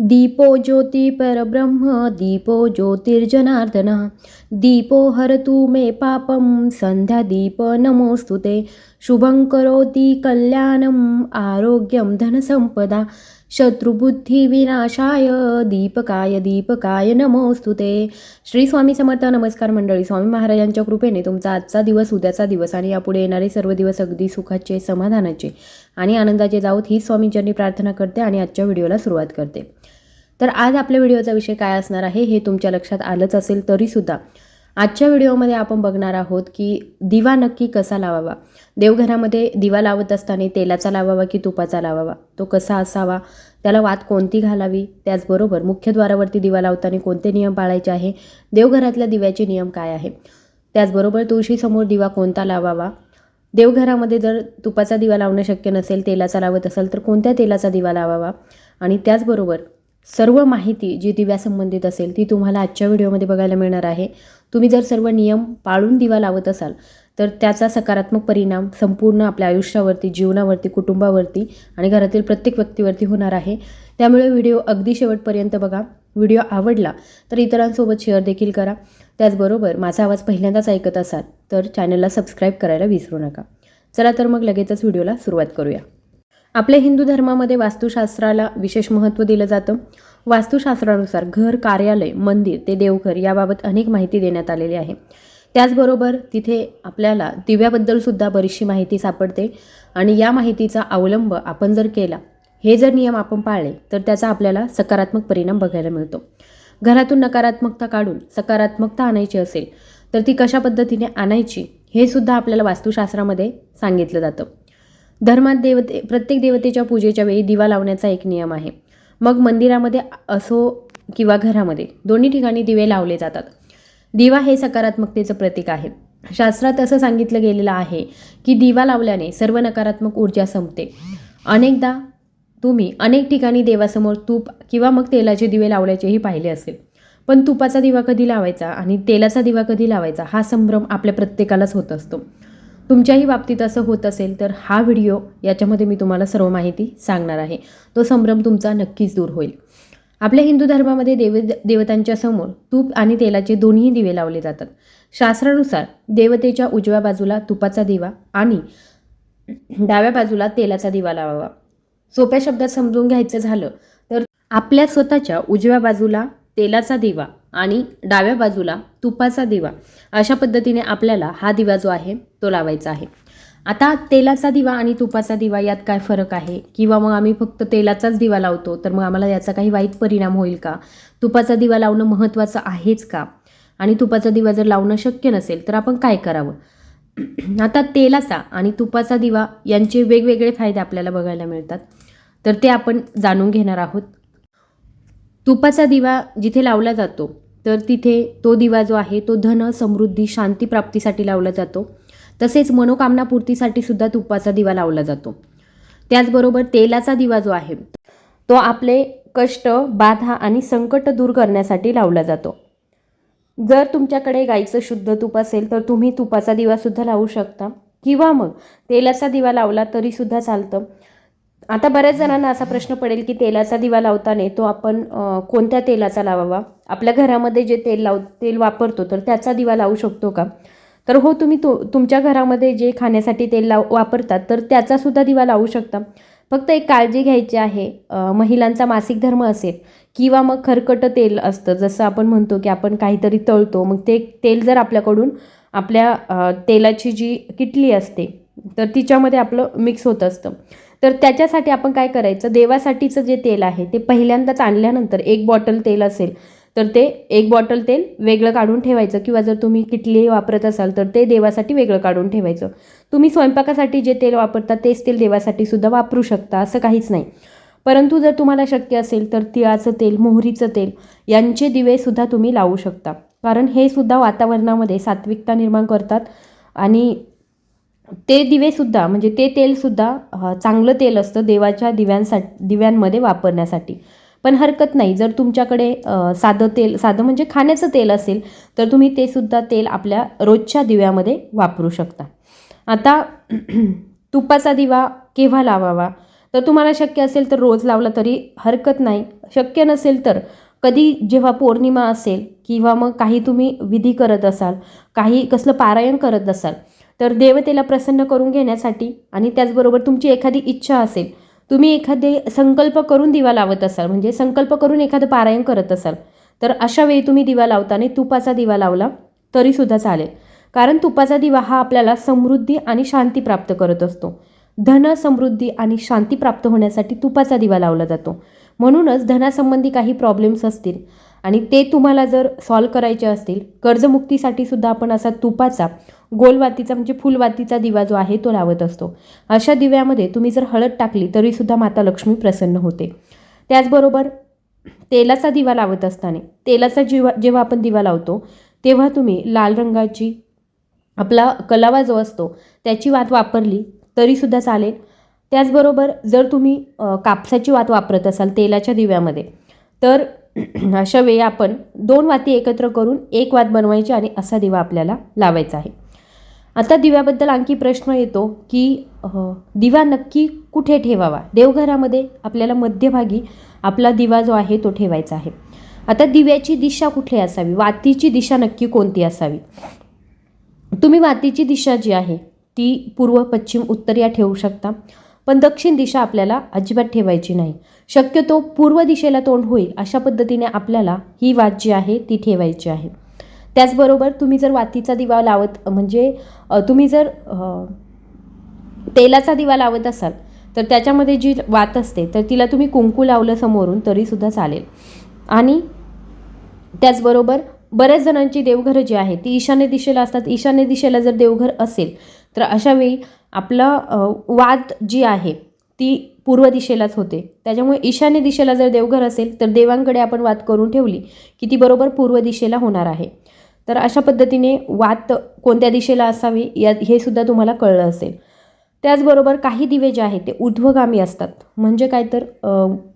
दीपो ज्योती परब्रह्म दीपो ज्योतिर्जनार्दन। दीपो हरतु मे पापं संध्या दीप नमोस्तुते शुभं करोति कल्याणम् आरोग्यं धनसंपदा शत्रुबुद्धिविनाशाय दीपकाय दीपकाय नमोस्तुते श्री स्वामी समर्थ नमस्कार मंडळी स्वामी महाराजांच्या कृपेने तुमचा आजचा दिवस उद्याचा दिवस आणि यापुढे येणारे सर्व दिवस अगदी सुखाचे समाधानाचे आणि आनंदाचे जाऊत ही स्वामींच्यांनी प्रार्थना करते आणि आजच्या व्हिडिओला सुरुवात करते. तर आज आपल्या व्हिडिओचा विषय काय असणार आहे हे तुमच्या लक्षात आलंच असेल तरीसुद्धा. आजच्या व्हिडिओमध्ये आपण बघणार आहोत की दिवा नक्की कसा लावावा? देवघरामध्ये दिवा लावत असताना तेलाचा लावावा की तुपाचा लावावा? तो कसा असावा? त्याला वात कोणती घालावी? त्याचबरोबर मुख्यद्वारावरती दिवा लावताना कोणते नियम पाळायचे आहे? देवघरातल्या दिव्याचे नियम काय आहे? त्याचबरोबर तुळशीसमोर दिवा कोणता लावावा? देवघरामध्ये जर तुपाचा दिवा लावणं शक्य नसेल तेलाचा लावत असेल तर कोणत्या तेलाचा दिवा लावावा? आणि त्याचबरोबर सर्व माहिती जी दिव्यासंबंधित असेल ती तुम्हाला आजच्या व्हिडिओमध्ये बघायला मिळणार आहे. तुम्ही जर सर्व नियम पाळून दिवा लावत असाल तर त्याचा सकारात्मक परिणाम संपूर्ण आपल्या आयुष्यावरती जीवनावरती कुटुंबावरती आणि घरातील प्रत्येक व्यक्तीवरती होणार आहे. त्यामुळे व्हिडिओ अगदी शेवटपर्यंत बघा. व्हिडिओ आवडला तर इतरांसोबत शेअर देखील करा. त्याचबरोबर माझा आवाज पहिल्यांदाच ऐकत असाल तर चॅनलला सबस्क्राईब करायला विसरू नका. चला तर मग लगेचच व्हिडिओला सुरुवात करूया. आपल्या हिंदू धर्मामध्ये वास्तुशास्त्राला विशेष महत्त्व दिलं जातं. वास्तुशास्त्रानुसार घर कार्यालय मंदिर ते देवघर याबाबत अनेक माहिती देण्यात आलेली आहे. त्याचबरोबर तिथे आपल्याला दिव्याबद्दलसुद्धा बरीचशी माहिती सापडते आणि या माहितीचा अवलंब आपण जर केला हे जर नियम आपण पाळले तर त्याचा आपल्याला सकारात्मक परिणाम बघायला मिळतो. घरातून नकारात्मकता काढून सकारात्मकता आणायची असेल तर ती कशा पद्धतीने आणायची हे सुद्धा आपल्याला वास्तुशास्त्रामध्ये सांगितलं जातं. धर्मात देवते प्रत्येक देवतेच्या पूजेच्या वेळी दिवा लावण्याचा एक नियम आहे. मग मंदिरामध्ये असो किंवा घरामध्ये दोन्ही ठिकाणी दिवे लावले जातात. दिवा हे सकारात्मकतेचं प्रतीक आहे. शास्त्रात असं सांगितलं गेलेलं आहे की दिवा लावल्याने सर्व नकारात्मक ऊर्जा संपते. अनेकदा तुम्ही अनेक ठिकाणी देवासमोर तूप किंवा मग तेलाचे दिवे लावल्याचेही पाहिले असेल. पण तुपाचा दिवा कधी लावायचा आणि तेलाचा दिवा कधी लावायचा हा संभ्रम आपल्या प्रत्येकालाच होत असतो. तुमच्याही बाबतीत असं होत असेल तर हा व्हिडिओ याच्यामध्ये मी तुम्हाला सर्व माहिती सांगणार आहे. तो संभ्रम तुमचा नक्कीच दूर होईल. आपल्या हिंदू धर्मामध्ये देव देवतांच्या समोर तूप आणि तेलाचे दोन्ही दिवे लावले जातात. शास्त्रानुसार देवतेच्या उजव्या बाजूला तुपाचा दिवा आणि डाव्या बाजूला तेलाचा दिवा लावावा. सोप्या शब्दात समजून घ्यायचं झालं तर आपल्या स्वतःच्या उजव्या बाजूला तेलाचा दिवा आणि डाव्या बाजूला तुपाचा दिवा. अशा पद्धतीने आपल्याला हा दिवा जो आहे तो लावायचा आहे. आता तेलाचा दिवा आणि तुपाचा दिवा यात काय फरक आहे? किंवा मग आम्ही फक्त तेलाचाच दिवा लावतो तर मग आम्हाला याचा काही वाईट परिणाम होईल का? तुपाचा दिवा लावणं महत्त्वाचं आहेच का? आणि तुपाचा दिवा जर लावणं शक्य नसेल तर आपण काय करावं? आता तेलाचा आणि तुपाचा दिवा यांचे वेगवेगळे फायदे आपल्याला बघायला मिळतात. तर ते आपण जाणून घेणार आहोत. तुपाचा दिवा जिथे लावला जातो तर तिथे तो दिवा जो आहे तो धन समृद्धी शांती प्राप्तीसाठी लावला जातो. तसेच मनोकामनापूर्तीसाठी सुद्धा तुपाचा दिवा लावला जातो. त्याचबरोबर तेलाचा दिवा जो आहे तो आपले कष्ट बाधा आणि संकट दूर करण्यासाठी लावला जातो. जर तुमच्याकडे गाईचं शुद्ध तूप असेल तर तुम्ही तुपाचा दिवासुद्धा लावू शकता. किंवा मग तेलाचा दिवा लावला तरीसुद्धा चालतं. आता बऱ्याच जणांना असा प्रश्न पडेल की तेलाचा दिवा लावताना तो आपण कोणत्या तेलाचा लावावा? आपल्या घरामध्ये जे तेल लाव तेल वापरतो तर त्याचा दिवा लावू शकतो का? तर हो तुम्ही तो तुमच्या घरामध्ये जे खाण्यासाठी तेल लाव वापरतात तर त्याचासुद्धा दिवा लावू शकता. फक्त एक काळजी घ्यायची आहे महिलांचा मासिक धर्म असेल किंवा मग खरकटं तेल असतं जसं आपण म्हणतो की आपण काहीतरी तळतो मग ते तेल जर आपल्याकडून आपल्या तेलाची जी किटली असते तर तिच्यामध्ये आपलं मिक्स होत असतं. तर त्याच्यासाठी आपण काय करायचं? देवासाठीचं जे तेल आहे ते पहिल्यांदाच आणल्यानंतर एक बॉटल तेल असेल तर ते एक बॉटल तेल वेगळं काढून ठेवायचं. किंवा जर तुम्ही किटली वापरत असाल तर ते देवासाठी वेगळं काढून ठेवायचं. तुम्ही स्वयंपाकासाठी जे तेल वापरता तेच तेल देवासाठी सुद्धा वापरू शकता असं काहीच नाही. परंतु जर तुम्हाला शक्य असेल तर तिळाचं तेल मोहरीचं तेल यांचे दिवेसुद्धा तुम्ही लावू शकता. कारण हे सुद्धा वातावरणामध्ये सात्विकता निर्माण करतात आणि ते दिवेसुद्धा म्हणजे ते तेलसुद्धा चांगलं तेल असतं देवाच्या दिव्यांसा दिव्यांमध्ये वापरण्यासाठी. पण हरकत नाही. जर तुमच्याकडे साधं तेल साधं म्हणजे खाण्याचं तेल असेल तर तुम्ही ते सुद्धा तेल आपल्या रोजच्या दिव्यामध्ये वापरू शकता. आता तुपाचा दिवा केव्हा लावावा? तर तुम्हाला शक्य असेल तर रोज लावला तरी हरकत नाही. शक्य नसेल तर कधी जेव्हा पौर्णिमा असेल किंवा मग काही तुम्ही विधी करत असाल काही कसलं पारायण करत असाल तर देवतेला प्रसन्न करून घेण्यासाठी आणि त्याचबरोबर तुमची एखादी इच्छा असेल तुम्ही एखादे संकल्प करून दिवा लावत असाल म्हणजे संकल्प करून एखादं पारायण करत असाल तर अशा वेळी तुम्ही दिवा लावताना तुपाचा दिवा लावला तरीसुद्धा चालेल. कारण तुपाचा दिवा हा आपल्याला समृद्धी आणि शांती प्राप्त करत असतो. धन समृद्धी आणि शांती प्राप्त होण्यासाठी तुपाचा दिवा लावला जातो. म्हणूनच धनासंबंधी काही प्रॉब्लेम्स असतील आणि ते तुम्हाला जर सॉल्व करायचे असतील कर्जमुक्तीसाठी सुद्धा आपण असा तुपाचा गोलवातीचा म्हणजे फुलवातीचा दिवा जो आहे तो लावत असतो. अशा दिव्यामध्ये तुम्ही जर हळद टाकली तरीसुद्धा माता लक्ष्मी प्रसन्न होते. त्याचबरोबर तेलाचा दिवा लावत असताना तेलाचा जेव्हा जेव्हा आपण दिवा लावतो तेव्हा तुम्ही लाल रंगाची आपला कलावा जो असतो त्याची वात वापरली तरीसुद्धा चालेल. त्याचबरोबर जर तुम्ही कापसाची वात वापरत असाल तेलाच्या दिव्यामध्ये तर अशा वेळी आपण दोन वाती एकत्र करून एक वात बनवायची आणि असा दिवा आपल्याला लावायचा आहे. आता दिव्याबद्दल आणखी प्रश्न येतो की दिवा नक्की कुठे ठेवावा? देवघरामध्ये आपल्याला मध्यभागी आपला दिवा जो आहे तो ठेवायचा आहे. आता दिव्याची दिशा कुठली असावी? वातीची दिशा नक्की कोणती असावी? तुम्ही वातीची दिशा जी आहे ती पूर्व पश्चिम उत्तर या ठेवू शकता. पण दक्षिण दिशा आपल्याला अजिबात ठेवायची नाही. शक्यतो पूर्व दिशेला तोंड होईल अशा पद्धतीने आपल्याला ही वात जी आहे ती ठेवायची आहे. त्याचबरोबर तुम्ही जर वातीचा दिवा लावत म्हणजे तुम्ही जर तेलाचा दिवा लावत असाल तर त्याच्यामध्ये जी वात असते तर तिला तुम्ही कुंकू लावलं समोरून तरीसुद्धा चालेल. आणि त्याचबरोबर बऱ्याच जणांची देवघरं जी आहे ती ईशान्य दिशेला असतात. ईशान्य दिशेला जर देवघर असेल तर अशावेळी आपलं आपला वात जी आहे ती पूर्व दिशेलाच होते. त्याच्यामुळे ईशान्य दिशेला जर देवघर असेल तर देवांकडे आपण वात करून ठेवली की ती बरोबर पूर्व दिशेला होणार आहे. तर अशा पद्धतीने वात कोणत्या दिशेला असावी या हे सुद्धा तुम्हाला कळलं असेल. त्याचबरोबर काही दिवे जे आहेत ते ऊर्ध्वगामी असतात. म्हणजे काय तर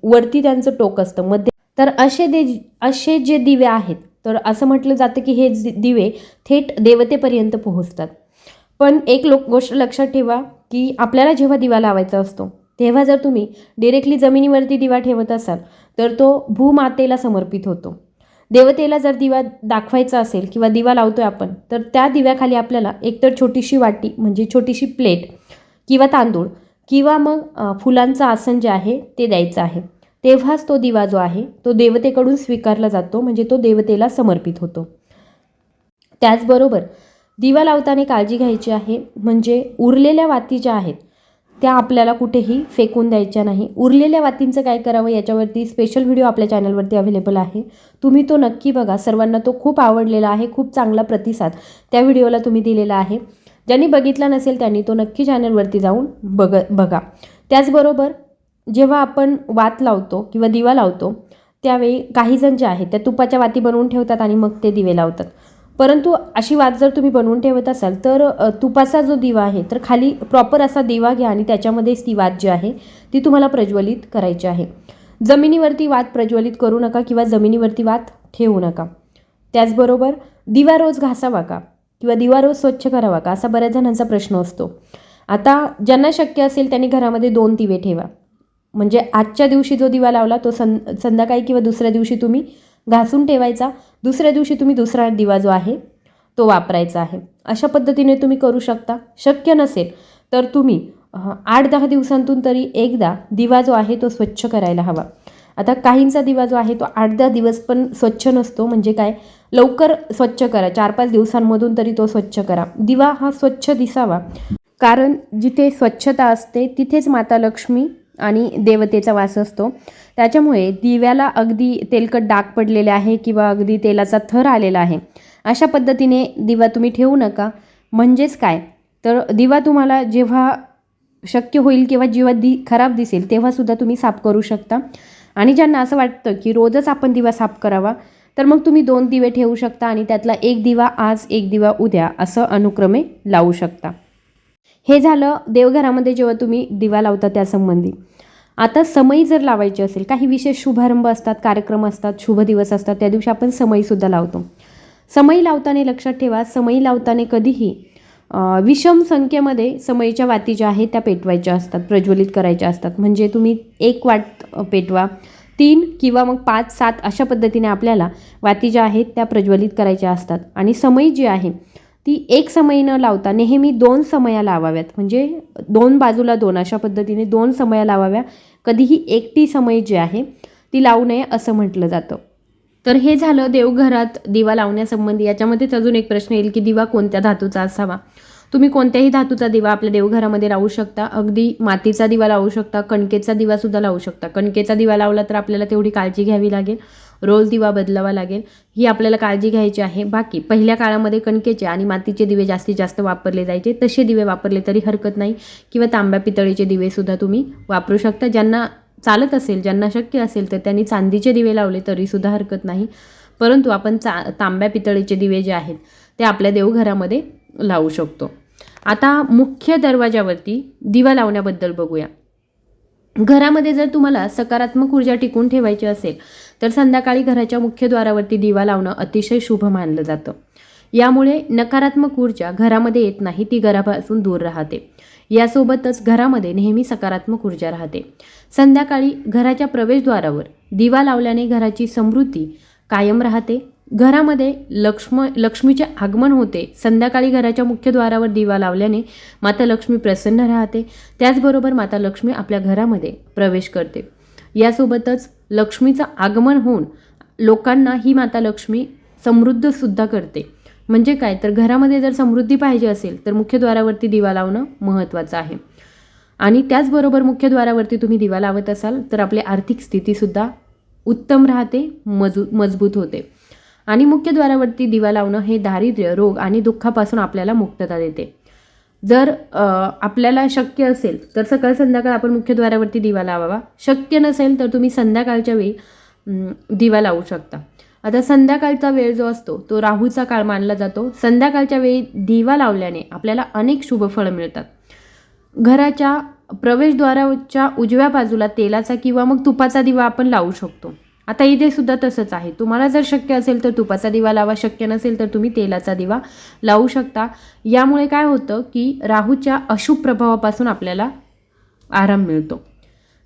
वरती त्यांचं टोक असतं मध्ये. तर असे दे असे जे दिवे आहेत तर असं म्हटलं जातं की हे दिवे थेट देवतेपर्यंत पोहोचतात. पण एक लोक गोष्ट लक्षात ठेवा की आपल्याला जेव्हा दिवा लावायचा असतो तेव्हा जर तुम्ही डिरेक्टली जमिनीवरती दिवा ठेवत असाल तर तो भूमातेला समर्पित होतो. देवतेला जर दिवा दाखवायचा असेल किंवा दिवा लावतोय आपण तर त्या दिव्याखाली आपल्याला एकतर छोटीशी वाटी म्हणजे छोटीशी प्लेट किंवा तांदूळ किंवा मग फुलांचं आसन जे आहे ते द्यायचं आहे. तेव्हाच तो दिवा जो आहे तो देवतेकडून स्वीकारला जातो म्हणजे तो देवतेला समर्पित होतो. त्याचबरोबर दिवा लावताना काळजी घ्यायची आहे म्हणजे उरलेल्या वाती ज्या आहेत त्या आपल्याला कुठेही फेकून द्यायच्या नाही. उरलेल्या वातींचं काय करावं याच्यावरती स्पेशल व्हिडिओ आपल्या चॅनलवरती अवेलेबल आहे. तुम्ही तो नक्की बघा. सर्वांना तो खूप आवडलेला आहे खूप चांगला प्रतिसाद त्या व्हिडिओला तुम्ही दिलेला आहे. ज्यांनी बघितला नसेल त्यांनी तो नक्की चॅनलवरती जाऊन बघ बघा. त्याचबरोबर जेव्हा आपण वात लावतो किंवा दिवा लावतो त्यावेळी काही जण जे आहेत त्या तुपाच्या वाती बनवून ठेवतात आणि मग ते दिवे लावतात. परंतु अशी वात जर तुम्ही बनवून ठेवत असाल तर तुपाचा जो दिवा आहे तर खाली प्रॉपर असा दिवा घ्या आणि त्याच्यामध्येच ती वात जी आहे ती तुम्हाला प्रज्वलित करायची आहे. जमिनीवरती वात प्रज्वलित करू नका किंवा जमिनीवरती वात ठेवू नका. त्याचबरोबर दिवा रोज घासावा का? किंवा दिवा रोज स्वच्छ करावा का? असा बऱ्याच जणांचा प्रश्न असतो. आता ज्यांना शक्य असेल त्यांनी घरामध्ये दोन दिवे ठेवा. म्हणजे आजच्या दिवशी जो दिवा लावला तो सं संध्याकाळी किंवा दुसऱ्या दिवशी तुम्ही घासून ठेवायचा. दुसऱ्या दिवशी तुम्ही दुसरा दिवा जो आहे तो वापरायचा आहे. अशा पद्धतीने तुम्ही करू शकता. शक्य नसेल तर तुम्ही आठ दहा दिवसांतून तरी एकदा दिवा जो आहे तो स्वच्छ करायला हवा. आता काहींचा दिवा जो आहे तो आठ दहा दिवस पण स्वच्छ नसतो. म्हणजे काय? लवकर स्वच्छ करा. चार पाच दिवसांमधून तरी तो स्वच्छ करा. दिवा हा स्वच्छ दिसावा. कारण जिथे स्वच्छता असते तिथेच माता लक्ष्मी आणि देवतेचा वास असतो. त्याच्यामुळे दिव्याला अगदी तेलकट डाग पडलेले आहे किंवा अगदी तेलाचा थर आलेला आहे. अशा पद्धतीने दिवा तुम्ही ठेवू नका. म्हणजेच काय? तर दिवा तुम्हाला जेव्हा शक्य होईल किंवा जेव्हा दि खराब दिसेल तेव्हासुद्धा तुम्ही साफ करू शकता. आणि ज्यांना असं वाटतं की रोजच आपण दिवा साफ करावा तर मग तुम्ही दोन दिवे ठेवू शकता आणि त्यातला एक दिवा आज एक दिवा उद्या असं अनुक्रमे लावू शकता. हे झालं देवघरामध्ये जेव्हा तुम्ही दिवा लावता त्यासंबंधी. आता समई जर लावायची असेल काही विशेष शुभारंभ असतात कार्यक्रम असतात शुभ दिवस असतात त्या दिवशी आपण समईसुद्धा लावतो. समई लावताना लक्षात ठेवा समई लावताना कधीही विषम संख्येमध्ये समईच्या वाती ज्या आहेत त्या पेटवायच्या असतात प्रज्वलित करायच्या असतात. म्हणजे तुम्ही एक वाट पेटवा तीन किंवा मग पाच सात अशा पद्धतीने आपल्याला वाती ज्या आहेत त्या प्रज्वलित करायच्या असतात. आणि समई जी आहे ती एक समयी न लावता नेहमी दोन समया लावाव्यात. म्हणजे दोन बाजूला दोन अशा पद्धतीने दोन समया लावाव्या. कधीही एकटी समय जी आहे ती लावू नये असं म्हटलं जातं. तर हे झालं देवघरात दिवा लावण्यासंबंधी. याच्यामध्येच अजून एक प्रश्न येईल की दिवा कोणत्या धातूचा असावा? तुम्ही कोणत्याही धातूचा दिवा आपल्या देवघरामध्ये लावू शकता. अगदी मातीचा दिवा लावू शकता कणकेचा दिवासुद्धा लावू शकता. कणकेचा दिवा लावला तर आपल्याला तेवढी काळजी घ्यावी लागेल. रोज दिवा बदलावा लागेल. ही आपल्याला काळजी घ्यायची आहे. बाकी पहिल्या काळामध्ये कणकेचे आणि मातीचे दिवे जास्तीत जास्त वापरले जायचे. तसे दिवे वापरले तरी हरकत नाही किंवा तांब्या पितळीचे दिवेसुद्धा तुम्ही वापरू शकता. ज्यांना चालत असेल ज्यांना शक्य असेल तर त्यांनी चांदीचे दिवे लावले तरीसुद्धा हरकत नाही. परंतु आपण चा तांब्या पितळीचे दिवे जे आहेत ते आपल्या देवघरामध्ये लावू शकतो. आता मुख्य दरवाजावरती दिवा लावण्याबद्दल बघूया. घरामध्ये जर तुम्हाला सकारात्मक ऊर्जा टिकून ठेवायची असेल तर संध्याकाळी घराच्या मुख्य द्वारावरती दिवा लावणं अतिशय शुभ मानलं जातं. यामुळे नकारात्मक ऊर्जा घरामध्ये येत नाही ती घरापासून दूर राहते. यासोबतच घरामध्ये नेहमी सकारात्मक ऊर्जा राहते. संध्याकाळी घराच्या प्रवेशद्वारावर दिवा लावल्याने घराची समृद्धी कायम राहते. घरामध्ये लक्ष्म लक्ष्मीचे आगमन होते. संध्याकाळी घराच्या मुख्य द्वारावर दिवा लावल्याने माता लक्ष्मी प्रसन्न राहते. त्याचबरोबर माता लक्ष्मी आपल्या घरामध्ये प्रवेश करते. यासोबतच लक्ष्मीचं आगमन होऊन लोकांना ही माता लक्ष्मी समृद्धसुद्धा करते. म्हणजे काय? तर घरामध्ये जर समृद्धी पाहिजे असेल तर मुख्यद्वारावरती दिवा लावणं महत्त्वाचं आहे. आणि त्याचबरोबर मुख्यद्वारावरती तुम्ही दिवा लावत असाल तर आपली आर्थिक स्थितीसुद्धा उत्तम राहते मजू मजबूत होते. आणि मुख्यद्वारावरती दिवा लावणं हे दारिद्र्य रोग आणि दुःखापासून आपल्याला मुक्तता देते. जर आपल्याला शक्य असेल तर सकाळ संध्याकाळ आपण मुख्यद्वारावरती दिवा लावावा. शक्य नसेल तर तुम्ही संध्याकाळच्या वेळी दिवा लावू शकता. आता संध्याकाळचा वेळ जो असतो तो राहूचा काळ मानला जातो. संध्याकाळच्या वेळी दिवा लावल्याने आपल्याला अनेक शुभफळं मिळतात. घराच्या प्रवेशद्वाराच्या उजव्या बाजूला तेलाचा किंवा मग तुपाचा दिवा आपण लावू शकतो. आता इथे सुद्धा तसंच आहे. तुम्हाला जर शक्य असेल तर तुपाचा दिवा लावा शक्य नसेल तर तुम्ही तेलाचा दिवा लावू शकता. यामुळे काय होतं की राहूच्या अशुभ प्रभावापासून आपल्याला आराम मिळतो.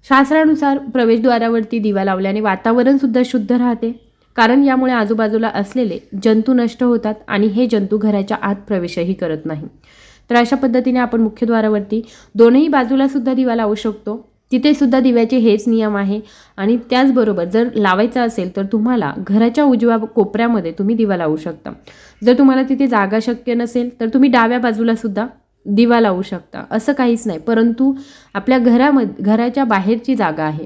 शास्त्रानुसार प्रवेशद्वारावरती दिवा लावल्याने वातावरणसुद्धा शुद्ध राहते. कारण यामुळे आजूबाजूला असलेले जंतू नष्ट होतात आणि हे जंतू घराच्या आत प्रवेशही करत नाही. तर अशा पद्धतीने आपण मुख्यद्वारावरती दोनही बाजूला सुद्धा दिवा लावू शकतो. तिथे सुद्धा दिव्याचे हेच नियम आहे. आणि त्याचबरोबर जर लावायचा असेल तर तुम्हाला घराच्या उजव्या कोपऱ्यामध्ये तुम्ही दिवा लावू शकता. जर तुम्हाला तिथे जागा शक्य नसेल तर तुम्ही डाव्या बाजूला सुद्धा दिवा लावू शकता. असं काहीच नाही. परंतु आपल्या घरामध्ये घराच्या बाहेरची जागा आहे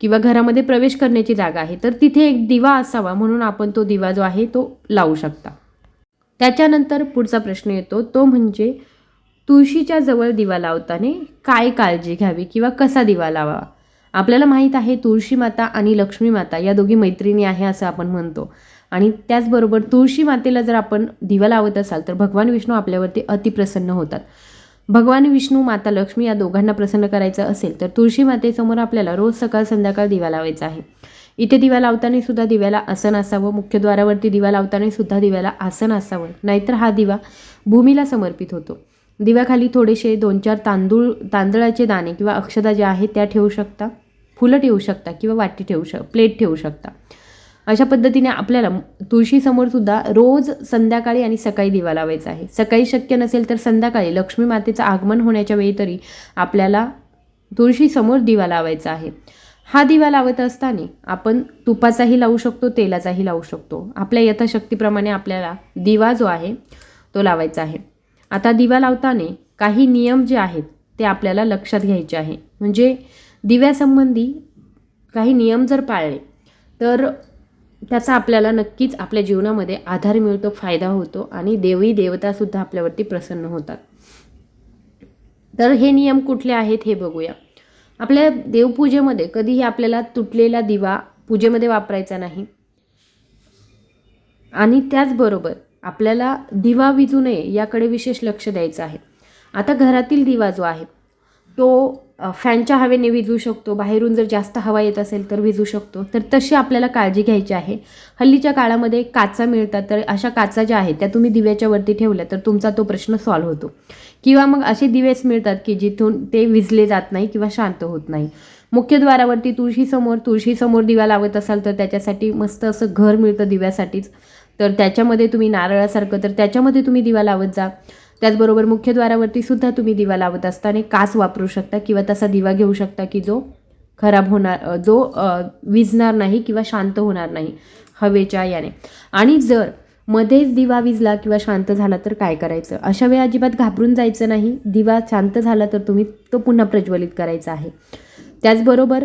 किंवा घरामध्ये प्रवेश करण्याची जागा आहे तर तिथे एक दिवा असावा म्हणून आपण तो दिवा जो आहे तो लावू शकता. त्याच्यानंतर पुढचा प्रश्न येतो. तो म्हणजे तुळशीच्या जवळ दिवा लावताना काय काळजी घ्यावी किंवा कसा दिवा लावा आपल्याला माहीत आहे तुळशी माता आणि लक्ष्मी माता या दोघी मैत्रिणी आहे असं आपण म्हणतो. आणि त्याचबरोबर तुळशी मातेला जर आपण दिवा लावत असाल तर भगवान विष्णू आपल्यावरती अतिप्रसन्न होतात. भगवान विष्णू माता लक्ष्मी या दोघांना प्रसन्न करायचं असेल तर तुळशी मातेसमोर आपल्याला रोज सकाळ संध्याकाळ दिवा लावायचा आहे. इथे दिवा लावताना सुद्धा दिव्याला आसन असावं मुख्यद्वारावरती दिवा लावताना सुद्धा दिव्याला आसन असावं नाहीतर हा दिवा भूमीला समर्पित होतो. दिव्याखाली थोडेसे दोन चार तांदूळ तांदळाचे दाणे किंवा अक्षदा ज्या आहेत त्या ठेवू शकता. फुलं ठेवू शकता किंवा वाटी ठेवू शक प्लेट ठेवू शकता. अशा पद्धतीने आपल्याला तुळशीसमोर सुद्धा रोज संध्याकाळी आणि सकाळी दिवा लावायचा आहे. सकाळी शक्य नसेल तर संध्याकाळी लक्ष्मी मातेचं आगमन होण्याच्या वेळी तरी आपल्याला तुळशीसमोर दिवा लावायचा आहे. हा दिवा लावत असताना आपण तुपाचाही लावू शकतो तेलाचाही लावू शकतो. आपल्या यथाशक्तीप्रमाणे आपल्याला दिवा जो आहे तो लावायचा आहे. आता दिवा लावताना काही नियम जे आहेत ते आपल्याला लक्षात घ्यायचे आहे. म्हणजे दिव्यासंबंधी काही नियम जर पाळले तर त्याचा आपल्याला नक्कीच आपल्या जीवनामध्ये आधार मिळतो फायदा होतो आणि देवी देवतासुद्धा आपल्यावरती प्रसन्न होतात. तर हे नियम कुठले आहेत हे बघूया. आपल्या देवपूजेमध्ये कधीही आपल्याला तुटलेला दिवा पूजेमध्ये वापरायचा नाही. आणि त्याचबरोबर आपल्याला दिवा विजू नये याकडे विशेष लक्ष द्यायचं आहे. आता घरातील दिवा जो आहे तो फॅनच्या हवेने विजू शकतो. बाहेरून जर जास्त हवा येत असेल तर विजू शकतो. तर तशी आपल्याला काळजी घ्यायची आहे. हल्लीच्या काळामध्ये काचा मिळतात. तर अशा काचा ज्या आहेत त्या तुम्ही दिव्याच्या वरती ठेवल्या तर तुमचा तो प्रश्न सॉल्व्ह होतो. किंवा मग असे दिवेच मिळतात की जिथून ते विजले जात नाही किंवा शांत होत नाही. मुख्यद्वारावरती तुळशीसमोर तुळशीसमोर दिवा लावत असाल तर त्याच्यासाठी मस्त असं घर मिळतं दिव्यासाठीच. तर त्याच्यामध्ये तुम्ही नारळासारखं तर त्याच्यामध्ये तुम्ही दिवा लावत जा. त्याचबरोबर मुख्यद्वारावरती सुद्धा तुम्ही दिवा लावत असताना कास वापरू शकता किंवा तसा दिवा घेऊ शकता की जो खराब होणार जो विजणार नाही किंवा शांत होणार नाही हवेच्या याने. आणि जर मध्येच दिवा विजला किंवा शांत झाला तर काय करायचं? अशा वेळी अजिबात घाबरून जायचं नाही. दिवा शांत झाला तर तुम्ही तो पुन्हा प्रज्वलित करायचा आहे. त्याचबरोबर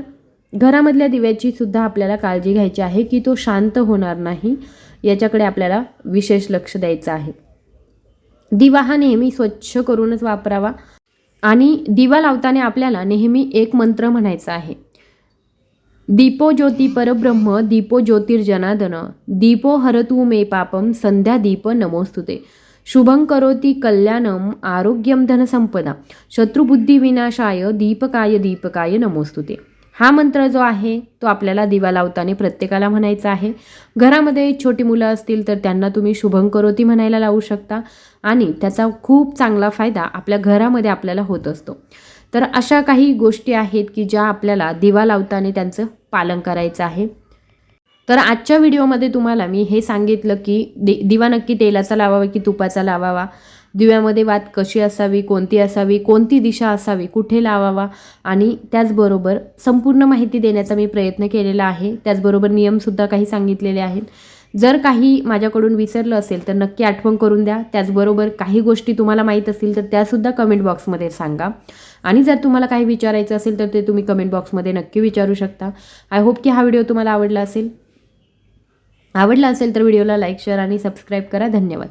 घरामधल्या दिव्याची सुद्धा आपल्याला काळजी घ्यायची आहे की तो शांत होणार नाही. याच्याकडे आपल्याला विशेष लक्ष द्यायचं आहे. दिवा हा नेहमी स्वच्छ करूनच वापरावा आणि दिवा लावताना आपल्याला नेहमी एक मंत्र म्हणायचा आहे. दीपो ज्योती परब्रह्म दीपो ज्योतिर्जनादन दीपो हरतू मे पापम संध्या दीप नमोस्तुते. शुभं करोति कल्याणम आरोग्यम धनसंपदा शत्रुबुद्धी विनाशाय दीपकाय दीपकाय नमोस्तुते. हा मंत्र जो आहे तो आपल्याला दिवा लावताना प्रत्येकाला म्हणायचा आहे. घरामध्ये छोटी मुलं असतील तर त्यांना तुम्ही शुभं करोती म्हणायला लावू शकता आणि त्याचा खूप चांगला फायदा आपल्या घरामध्ये आपल्याला होत असतो. तर अशा काही गोष्टी आहेत की ज्या आपल्याला दिवा लावताना त्यांचं पालन करायचं आहे. तर आजच्या व्हिडिओमध्ये तुम्हाला मी हे सांगितलं की दि दिवा नक्की तेलाचा लावावा की तुपाचा लावावा? दिव्यामध्ये वात कशी असावी कोणती असावी कोणती दिशा असावी कुठे लावावा आणि त्याचबरोबर संपूर्ण माहिती देण्याचा मी प्रयत्न केलेला आहे. त्याचबरोबर नियमसुद्धा काही सांगितलेले आहेत. जर काही माझ्याकडून विसरलं असेल तर नक्की आठवण करून द्या. त्याचबरोबर काही गोष्टी तुम्हाला माहीत असतील तर त्यासुद्धा कमेंट बॉक्समध्ये सांगा. आणि जर तुम्हाला काही विचारायचं असेल तर ते तुम्ही कमेंट बॉक्समध्ये नक्की विचारू शकता. आय होप की हा व्हिडिओ तुम्हाला आवडला असेल. आवडला असेल तर व्हिडिओला लाईक शेअर आणि सबस्क्राईब करा. धन्यवाद.